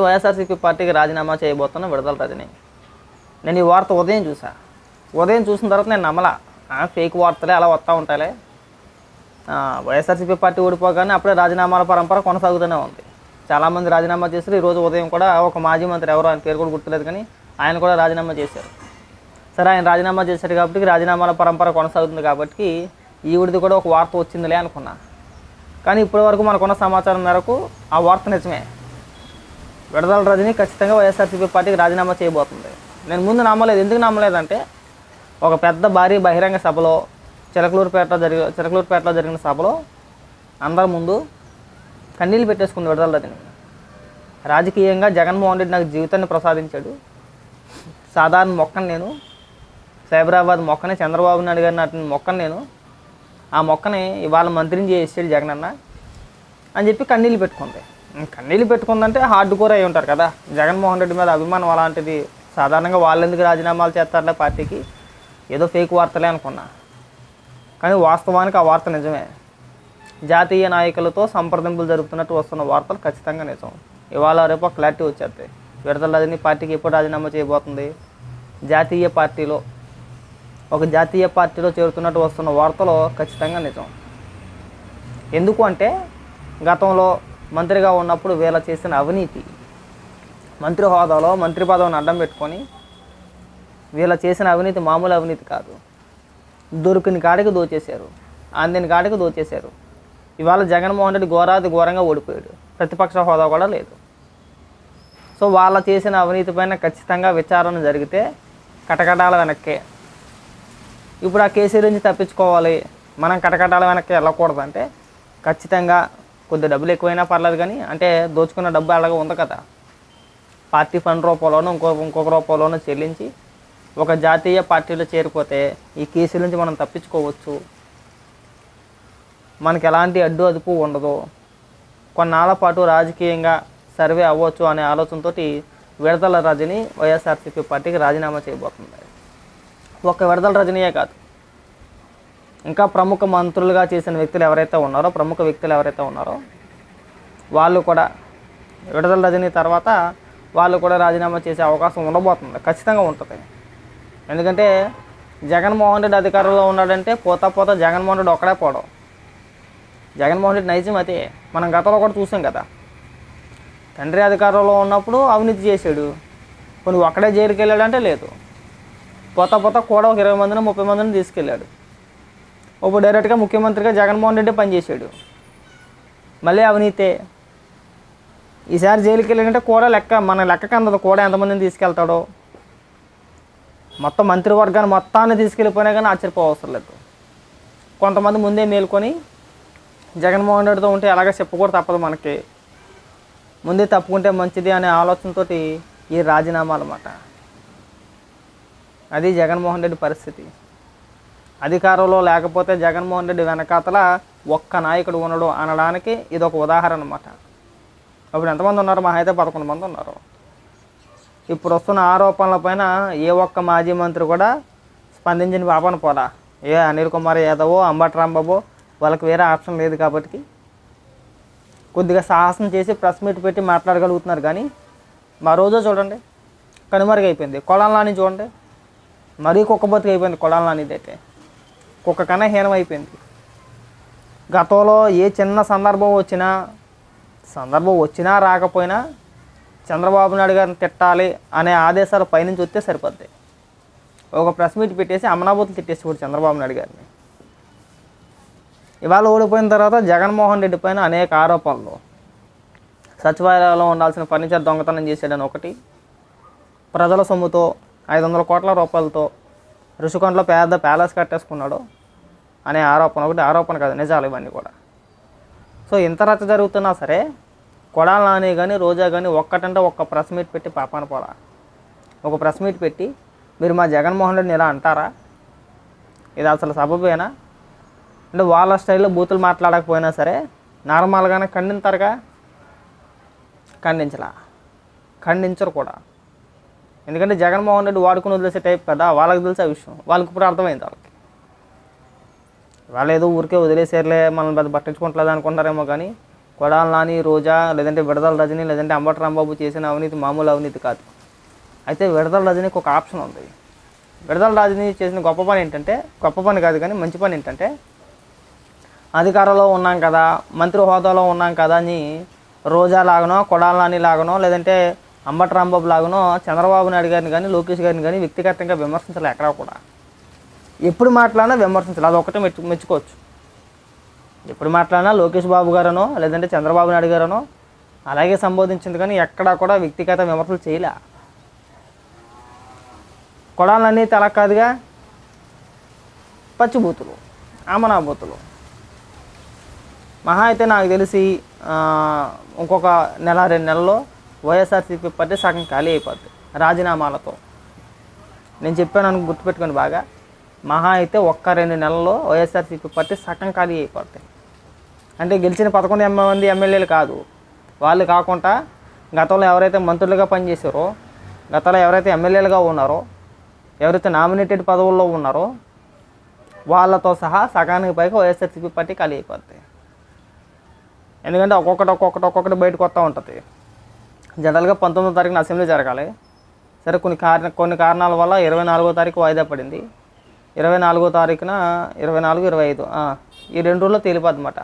వైఎస్ఆర్సీపీ పార్టీకి రాజీనామా చేయబోతున్న విడుదల రజని. నేను ఈ వార్త ఉదయం చూసా. ఉదయం చూసిన తర్వాత నేను నమ్మలా. ఫేక్ వార్తలే అలా వస్తూ ఉంటాయిలే. వైఎస్ఆర్సీపీ పార్టీ ఓడిపోగానే అప్పుడే రాజీనామాల పరంపర కొనసాగుతూనే ఉంది. చాలామంది రాజీనామా చేశారు. ఈరోజు ఉదయం కూడా ఒక మాజీ మంత్రి ఎవరో ఆయన పేరు కూడా గుర్తులేదు కానీ ఆయన కూడా రాజీనామా చేశారు. సరే ఆయన రాజీనామా చేశారు కాబట్టి రాజీనామాల పరంపర కొనసాగుతుంది కాబట్టి ఈవిడిది కూడా ఒక వార్త వచ్చిందిలే అనుకున్నా. కానీ ఇప్పటి వరకు మనకున్న సమాచారం మేరకు ఆ వార్త నిజమే. విడదల రజని ఖచ్చితంగా వైఎస్ఆర్సీపీ పార్టీకి రాజీనామా చేయబోతుంది. నేను ముందు నమ్మలేదు. ఎందుకు నమ్మలేదంటే ఒక పెద్ద భారీ బహిరంగ సభలో చిలకలూరుపేట జరిగి చిలకలూరుపేటలో జరిగిన సభలో అందరి ముందు కన్నీళ్ళు పెట్టేసుకుంది విడుదల రజని. రాజకీయంగా జగన్మోహన్ రెడ్డి నాకు జీవితాన్ని ప్రసాదించాడు. సాధారణ మొక్కను నేను సైబరాబాద్ మొక్కని చంద్రబాబు నాయుడు గారిని అటు మొక్కను నేను ఆ మొక్కని ఇవాళ మంత్రిని చేసాడు జగనన్న అని చెప్పి కన్నీళ్ళు పెట్టుకుంది. కన్నీళ్ళు పెట్టుకుందంటే హార్డ్ కోర్ అయి ఉంటారు కదా. జగన్మోహన్ రెడ్డి మీద అభిమానం అలాంటిది సాధారణంగా వాళ్ళు ఎందుకు రాజీనామాలు చేస్తారులే పార్టీకి? ఏదో ఫేక్ వార్తలే అనుకున్నా. కానీ వాస్తవానికి ఆ వార్త నిజమే. జాతీయ నాయకులతో సంప్రదింపులు జరుపుతున్నట్టు వస్తున్న వార్తలు ఖచ్చితంగా నిజం. ఇవాళ రేపు క్లారిటీ వచ్చేస్తాయి విడతల రజని పార్టీకి ఎప్పుడు రాజీనామా చేయబోతుంది? జాతీయ పార్టీలో ఒక జాతీయ పార్టీలో చేరుతున్నట్టు వస్తున్న వార్తలు ఖచ్చితంగా నిజం. ఎందుకు అంటే గతంలో మంత్రిగా ఉన్నప్పుడు వీళ్ళ చేసిన అవినీతి. మంత్రి హోదాలో మంత్రి పదవిని అడ్డం పెట్టుకొని వీళ్ళ చేసిన అవినీతి మామూలు అవినీతి కాదు. దొరికిన కాడికి దోచేశారు. అందిన కాడికి దోచేశారు. ఇవాళ జగన్మోహన్ రెడ్డి ఘోరాది ఘోరంగా ఓడిపోయాడు. ప్రతిపక్ష హోదా కూడా లేదు. సో వాళ్ళ చేసిన అవినీతి పైన ఖచ్చితంగా విచారణ జరిగితే కటకటాల వెనక్కే. ఇప్పుడు ఆ కేసీ నుంచి తప్పించుకోవాలి. మనం కటకటాల వెనక్కి వెళ్ళకూడదంటే ఖచ్చితంగా కొద్ది డబ్బులు ఎక్కువైనా పర్లేదు కానీ అంటే దోచుకున్న డబ్బు అలాగే ఉంది కదా. పార్టీ ఫండ్ రూపంలోనూ ఇంకో ఇంకొక రూపంలోనూ చెల్లించి ఒక జాతీయ పార్టీలో చేరిపోతే ఈ కేసుల నుంచి మనం తప్పించుకోవచ్చు. మనకి ఎలాంటి అడ్డు అదుపు ఉండదు. కొన్నాళ్ళ పాటు రాజకీయంగా సర్వే అవ్వచ్చు అనే ఆలోచనతో విడతల రజని వైఎస్ఆర్సీపీ పార్టీకి రాజీనామా చేయబోతుంది ఒక్క విడతల రజనీయే కాదు. ఇంకా ప్రముఖ మంత్రులుగా చేసిన వ్యక్తులు ఎవరైతే ఉన్నారో ప్రముఖ వ్యక్తులు ఎవరైతే ఉన్నారో వాళ్ళు కూడా విడుదల రజనీ తర్వాత వాళ్ళు కూడా రాజీనామా చేసే అవకాశం ఉండబోతుంది. ఖచ్చితంగా ఉంటుంది. ఎందుకంటే జగన్మోహన్ రెడ్డి అధికారంలో ఉన్నాడంటే పోతా పోతా జగన్మోహన్ రెడ్డి ఒక్కడే పోవడం. జగన్మోహన్ రెడ్డి నైజం అదే. మనం గతంలో కూడా చూసాం కదా. తండ్రి అధికారంలో ఉన్నప్పుడు అవినీతి చేశాడు. కొన్ని ఒక్కడే జైలుకి వెళ్ళాడంటే లేదు. పోతా పోతా కూడా ఒక ఇరవై మందిని ముప్పై మందిని తీసుకెళ్ళాడు. ఇప్పుడు డైరెక్ట్గా ముఖ్యమంత్రిగా జగన్మోహన్ రెడ్డి పనిచేశాడు. మళ్ళీ అవినీతే. ఈసారి జైలుకి వెళ్ళాడంటే కూడా లెక్క మన లెక్క అందదు కూడా ఎంతమందిని తీసుకెళ్తాడో. మొత్తం మంత్రివర్గాన్ని మొత్తాన్ని తీసుకెళ్ళిపోయినా కానీ ఆశ్చర్యపోవసరం లేదు. కొంతమంది ముందే మేల్కొని జగన్మోహన్ రెడ్డితో ఉంటే ఎలాగ చెప్పకూడదు తప్పదు మనకి. ముందే తప్పుకుంటే మంచిది అనే ఆలోచనతో ఈ రాజీనామాలు అన్నమాట. అది జగన్మోహన్ రెడ్డి పరిస్థితి. అధికారంలో లేకపోతే జగన్మోహన్ రెడ్డి వెనకాతల ఒక్క నాయకుడు ఉండడు అనడానికి ఇది ఒక ఉదాహరణ అనమాట ఇప్పుడు ఎంతమంది ఉన్నారు? మా అయితే పదకొండు మంది ఉన్నారు. ఇప్పుడు వస్తున్న ఆరోపణల పైన ఏ ఒక్క మాజీ మంత్రి కూడా స్పందించిన పాపన పోలా. ఏ అనిల్ కుమార్ యాదవో అంబటరాంబాబో వాళ్ళకి వేరే ఆప్షన్ లేదు కాబట్టి కొద్దిగా సాహసం చేసి ప్రెస్ మీట్ పెట్టి మాట్లాడగలుగుతున్నారు కానీ మా రోజు చూడండి. కనుమరుగైపోయింది. కొడాలని చూడండి. మరీ కుక్కబొత్తుగా అయిపోయింది కొడాలనిది అయితే కుక్క కన్నా హీనం అయిపోయింది గతంలో ఏ చిన్న సందర్భం వచ్చినా సందర్భం వచ్చినా రాకపోయినా చంద్రబాబు నాయుడు గారిని తిట్టాలి అనే ఆదేశాలు పైనుంచి వస్తే సరిపోద్ది. ఒక ప్రెస్ మీట్ పెట్టేసి అమనాబూతులు తిట్టేసి కూడా చంద్రబాబు నాయుడు గారిని. ఇవాళ ఓడిపోయిన తర్వాత జగన్మోహన్ రెడ్డి పైన అనేక ఆరోపణలు. సచివాలయంలో ఉండాల్సిన ఫర్నిచర్ దొంగతనం చేశాడని ఒకటి. ప్రజల సొమ్ముతో ఐదు వందల కోట్ల రూపాయలతో రుషికొండలో పెద్ద ప్యాలెస్ కట్టేసుకున్నాడు అనే ఆరోపణ ఒకటి ఆరోపణ కాదు నిజాలు ఇవన్నీ కూడా. సో ఇంత రచ్చ జరుగుతున్నా సరే కొడాల నాని కానీ రోజా కానీ ఒక్కటంటే ఒక్క ప్రెస్ మీట్ పెట్టి పాపాన పోలా ఒక ప్రెస్ మీట్ పెట్టి మీరు మా జగన్మోహన్ రెడ్డిని ఇలా అంటారా? ఇది అసలు సబబేనా? అంటే వాళ్ళ స్టైల్లో బూతులు మాట్లాడకపోయినా సరే నార్మల్గానే ఖండించారుగా ఖండించలా? ఖండించరు కూడా. ఎందుకంటే జగన్మోహన్ రెడ్డి వాడుకుని వదిలేసే టైప్ కదా వాళ్ళకి తెలిసే విషయం. వాళ్ళకి ఇప్పుడు అర్థమైంది వాళ్ళకి. వాళ్ళు ఏదో ఊరికే వదిలేసేర్లే మనల్ని పెద్ద పట్టించుకుంటలేదు అనుకుంటారేమో కానీ కొడాల నాని రోజా లేదంటే విడదల రజని లేదంటే అంబటి రాంబాబు చేసిన అవినీతి మామూలు అవినీతి కాదు. అయితే విడదల రజనీకి ఒక ఆప్షన్ ఉంది. విడదల రజనీ చేసిన గొప్ప పని ఏంటంటే గొప్ప పని కాదు కానీ మంచి పని ఏంటంటే అధికారంలో ఉన్నాం కదా మంత్రి హోదాలో ఉన్నాం కదా అని రోజా లాగనో కొడాల నాని లాగనో లేదంటే అంబటి రాంబాబు లాగనో చంద్రబాబు నాయుడు గారిని కానీ లోకేష్ గారిని కానీ వ్యక్తిగతంగా విమర్శించాలి ఎక్కడ కూడా. ఎప్పుడు మాట్లాడినా విమర్శించాలి. అది ఒకటే మెచ్చు మెచ్చుకోవచ్చు. ఎప్పుడు మాట్లాడినా లోకేష్ బాబు గారనో లేదంటే చంద్రబాబు నాయుడు గారనో అలాగే సంబోధించింది కానీ ఎక్కడా కూడా వ్యక్తిగత విమర్శలు చేయలే. కొడాలన్నీ తల కాదుగా. పచ్చిబూతులు ఆమనాబూతులు మహా అయితే నాకు తెలిసి ఇంకొక నెల రెండు నెలల్లో వైఎస్ఆర్సీపీ పార్టీ సగం ఖాళీ అయిపోద్ది. రాజీనామాలతో. నేను చెప్పాను అనుకు గుర్తుపెట్టుకోండి బాగా. మహా అయితే ఒక్క రెండు నెలల్లో వైఎస్ఆర్సీపీ పార్టీ సగం ఖాళీ అయిపోద్ది. అంటే గెలిచిన పదకొండు ఎమ్మె మంది ఎమ్మెల్యేలు కాదు. వాళ్ళు కాకుండా గతంలో ఎవరైతే మంత్రులుగా పనిచేశారో గతంలో ఎవరైతే ఎమ్మెల్యేలుగా ఉన్నారో ఎవరైతే నామినేటెడ్ పదవుల్లో ఉన్నారో వాళ్ళతో సహా సగానికి పైగా వైఎస్ఆర్సీపీ పార్టీ ఖాళీ అయిపోద్ది. ఎందుకంటే ఒక్కొక్కటి ఒక్కొక్కటి ఒక్కొక్కటి బయటకు వస్తూ ఉంటుంది. జనరల్గా పంతొమ్మిదో తారీఖున అసెంబ్లీ జరగాలి. సరే కొన్ని కారణ కొన్ని కారణాల వల్ల ఇరవై నాలుగో తారీఖు వాయిదా పడింది. ఇరవై నాలుగో తారీఖున ఇరవై నాలుగు ఇరవై ఐదు. ఈ రెండు రోజుల్లో తేలిపోద్దన్నమాట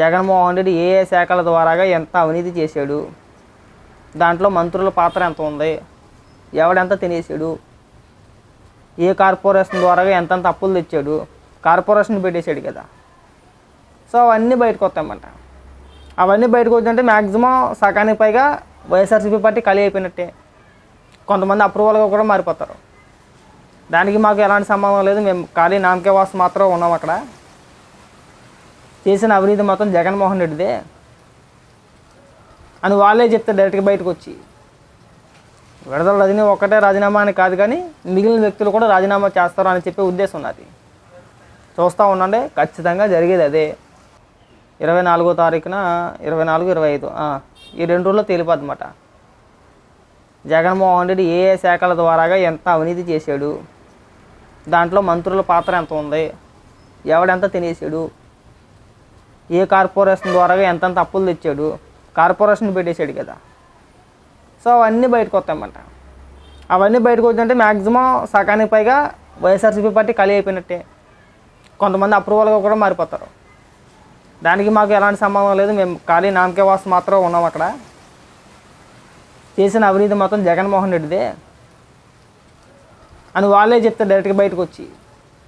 జగన్మోహన్ రెడ్డి ఏ ఏ శాఖల ద్వారాగా ఎంత అవినీతి చేశాడు? దాంట్లో మంత్రుల పాత్ర ఎంత ఉంది? ఎవడెంత తినేసాడు ఏ కార్పొరేషన్ ద్వారాగా ఎంతంత అప్పులు తెచ్చాడు? కార్పొరేషన్ పెట్టేశాడు కదా. సో అవన్నీ బయటకు వస్తాయన్నమాట. అవన్నీ బయటకు వచ్చిందంటే మ్యాక్సిమం సగానికి పైగా వైఎస్ఆర్సీపీ పార్టీ ఖాళీ అయిపోయినట్టే. కొంతమంది అప్రూవల్గా కూడా మారిపోతారు. దానికి మాకు ఎలాంటి సంబంధం లేదు. మేము ఖాళీ నామకే వాసు మాత్రం ఉన్నాం అక్కడ. చేసిన అవినీతి మొత్తం జగన్మోహన్ రెడ్డిదే. అని వాళ్ళే చెప్తే డైరెక్ట్గా బయటకు వచ్చి. విడదల రజనీ ఒక్కటే రాజీనామా అని కాదు కానీ మిగిలిన వ్యక్తులు కూడా రాజీనామా చేస్తారు అని చెప్పే ఉద్దేశం ఉన్నది చూస్తూ ఉండండి. ఖచ్చితంగా జరిగేది అదే. ఇరవై నాలుగో తారీఖున ఇరవై నాలుగు ఇరవై ఐదు. ఈ రెండు రోజుల్లో తేలిపోద్దన్నమాట. జగన్మోహన్ రెడ్డి ఏ ఏ శాఖల ద్వారాగా ఎంత అవినీతి చేశాడు దాంట్లో మంత్రుల పాత్ర ఎంత ఉంది ఎవడెంత తినేసాడు ఏ కార్పొరేషన్ ద్వారాగా ఎంతంత అప్పులు తెచ్చాడు కార్పొరేషన్ పెట్టేశాడు కదా. సో అవన్నీ బయటకు వస్తాయన్నమాట. అవన్నీ బయటకు వచ్చాయంటే మ్యాక్సిమం సగానికి పైగా వైఎస్ఆర్సీపీ పార్టీ ఖాళీ అయిపోయినట్టే. కొంతమంది అప్రూవల్గా కూడా మారిపోతారు. దానికి మాకు ఎలాంటి సంబంధం లేదు. మేము ఖాళీ నామకే వాసు మాత్రం ఉన్నాం అక్కడ. చేసిన అవినీతి మొత్తం జగన్మోహన్ రెడ్డిదే. అని వాళ్ళే చెప్తే డైరెక్ట్గా బయటకు వచ్చి